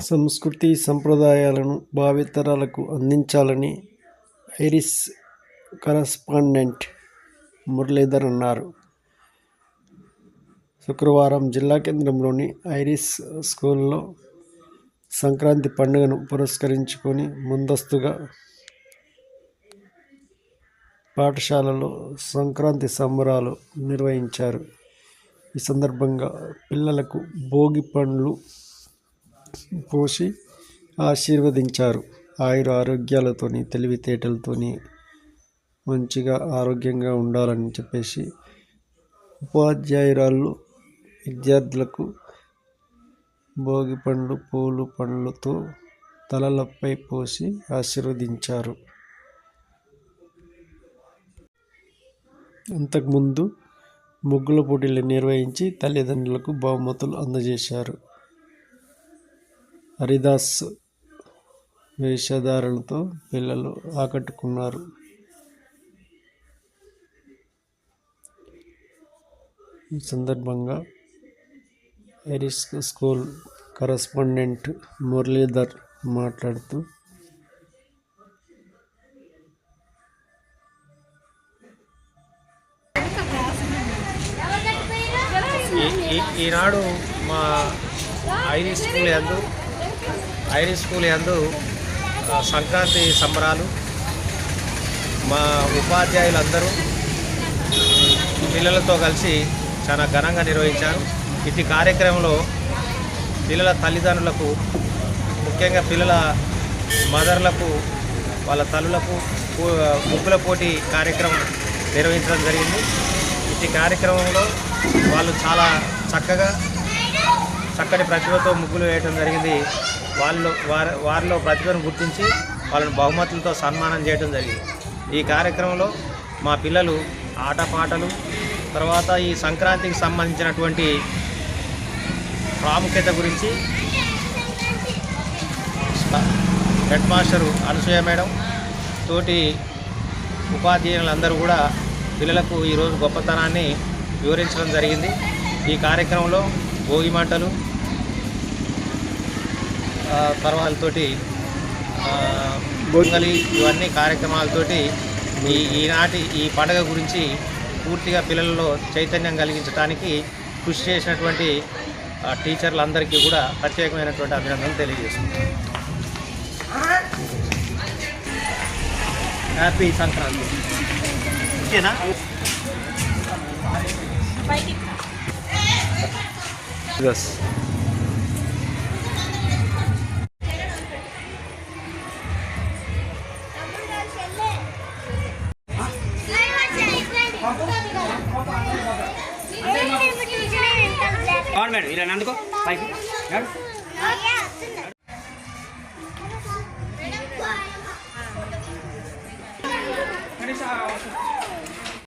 సంస్కృతి సంప్రదాయాలను భావితరాలకు అందించాలని ఐరిస్ కరస్పాండెంట్ మురళీధర్ అన్నారు. శుక్రవారం జిల్లా కేంద్రంలోని ఐరిస్ స్కూల్లో సంక్రాంతి పండుగను పురస్కరించుకొని ముందస్తుగా పాఠశాలలో సంక్రాంతి సంబరాలు నిర్వహించారు. ఈ సందర్భంగా పిల్లలకు భోగి పండ్లు పోసి ఆశీర్వదించారు. ఆయుర ఆరోగ్యాలతోని తెలివితేటలతోని మంచిగా ఆరోగ్యంగా ఉండాలని చెప్పేసి ఉపాధ్యాయురాళ్ళు విద్యార్థులకు భోగి పండ్లు పూలు పండ్లతో తలలపై పోసి ఆశీర్వదించారు. అంతకుముందు ముగ్గుల పోటీలు నిర్వహించి తల్లిదండ్రులకు బహుమతులు అందజేశారు. హరిదాస్ వేషధారణతో పిల్లలు ఆకట్టుకున్నారు. ఈ సందర్భంగా ఎరిస్ స్కూల్ కరస్పాండెంట్ మురళీధర్ మాట్లాడుతూ ఈ- ఈ- ఈనాడు మా ఐరిష్ స్కూల్ యందు ఐరిస్ స్కూల్ యందు సంక్రాంతి సంబరాలు మా ఉపాధ్యాయులందరూ పిల్లలతో కలిసి చాలా ఘనంగా నిర్వహించారు. ఇటు కార్యక్రమంలో పిల్లల తల్లిదండ్రులకు ముఖ్యంగా పిల్లల మదర్లకు వాళ్ళ తల్లులకు ముగ్గుల పోటీ కార్యక్రమం నిర్వహించడం జరిగింది. ఇటు కార్యక్రమంలో వాళ్ళు చాలా చక్కగా చక్కటి ప్రతిభతో ముగ్గులు వేయడం జరిగింది. వాళ్ళు వారి వారిలో ప్రతిభను గుర్తించి వాళ్ళని బహుమతులతో సన్మానం చేయడం జరిగింది. ఈ కార్యక్రమంలో మా పిల్లలు ఆటపాటలు తర్వాత ఈ సంక్రాంతికి సంబంధించినటువంటి ప్రాముఖ్యత గురించి హెడ్ మాస్టరు అనసూయ మేడం తోటి ఉపాధ్యాయులందరూ కూడా పిల్లలకు ఈరోజు గొప్పతనాన్ని వివరించడం జరిగింది. ఈ కార్యక్రమంలో భోగి మంటలు ఆ, తర్వాతతోటి బొంగలి ఇవన్నీ కార్యక్రమాలతోటి ఈ ఈనాటి ఈ పండుగ గురించి పూర్తిగా పిల్లలలో చైతన్యం కలిగించడానికి కృషి చేసినటువంటి టీచర్లందరికీ కూడా ప్రత్యేకమైనటువంటి అభినందనలు తెలియజేస్తున్నాను. హ్యాపీ సంక్రాంతి. ఓకేనా? అవును మేడం ఇలా అందుకో పైకి మేడం